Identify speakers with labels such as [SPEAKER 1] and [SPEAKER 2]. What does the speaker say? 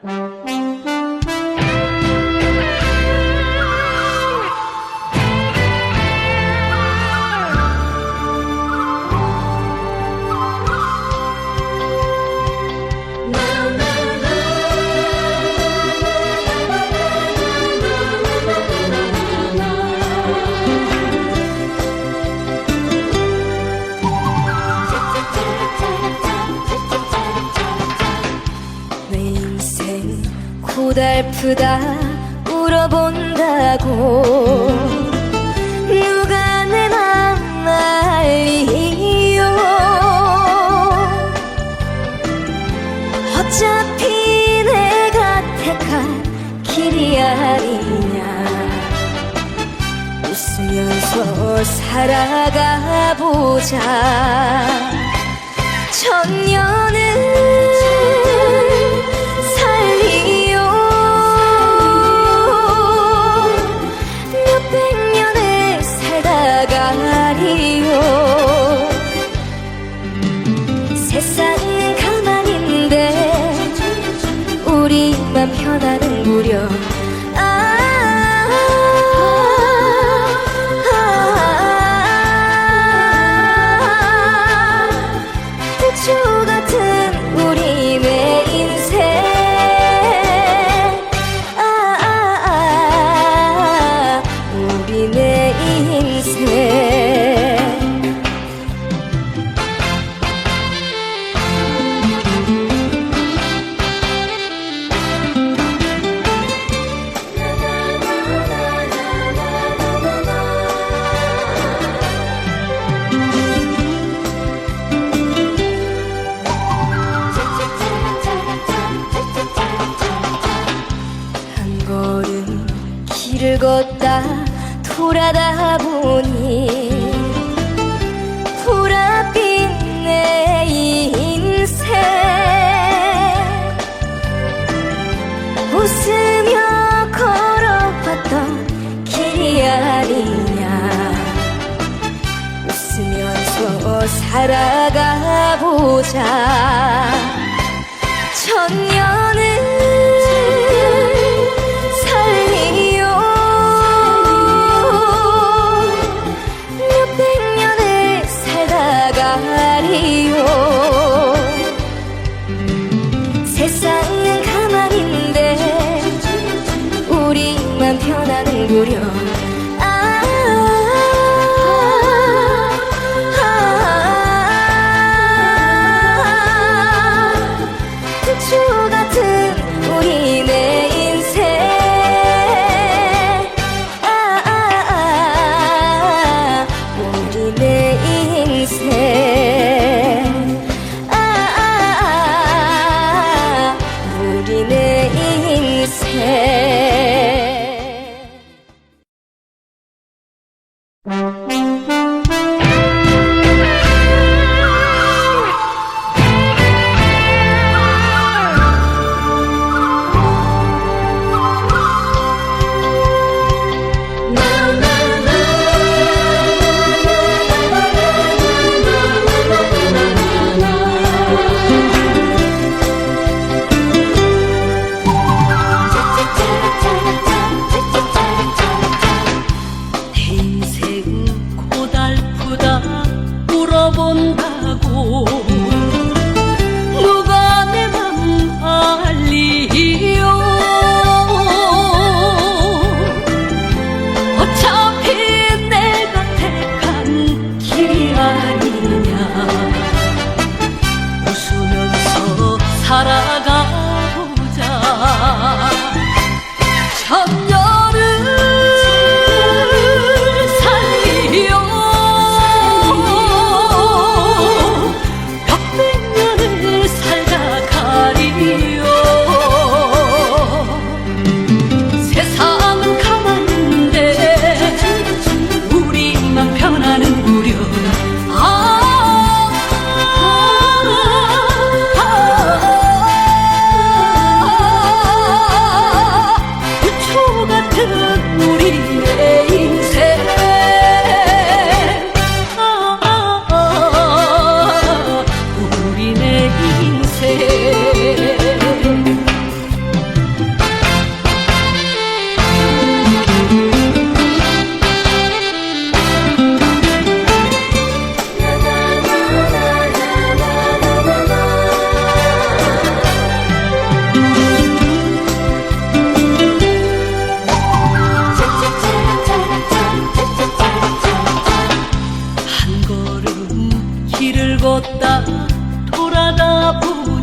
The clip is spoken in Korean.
[SPEAKER 1] 내 고달프다 울어본다고. 누가 내 맘 알리요? 어차피 내가 택한 길이 아니냐. 웃으면서 살아가 보자. 천년을 걷다 돌아다 보니 보랏빛 내 인생. 웃으며 걸어왔던 길이 아니냐. 웃으면서 살아가 보자. 천년 편하는 무렵
[SPEAKER 2] 고달프다 물어본다고 곳에 길을 걷다 舍不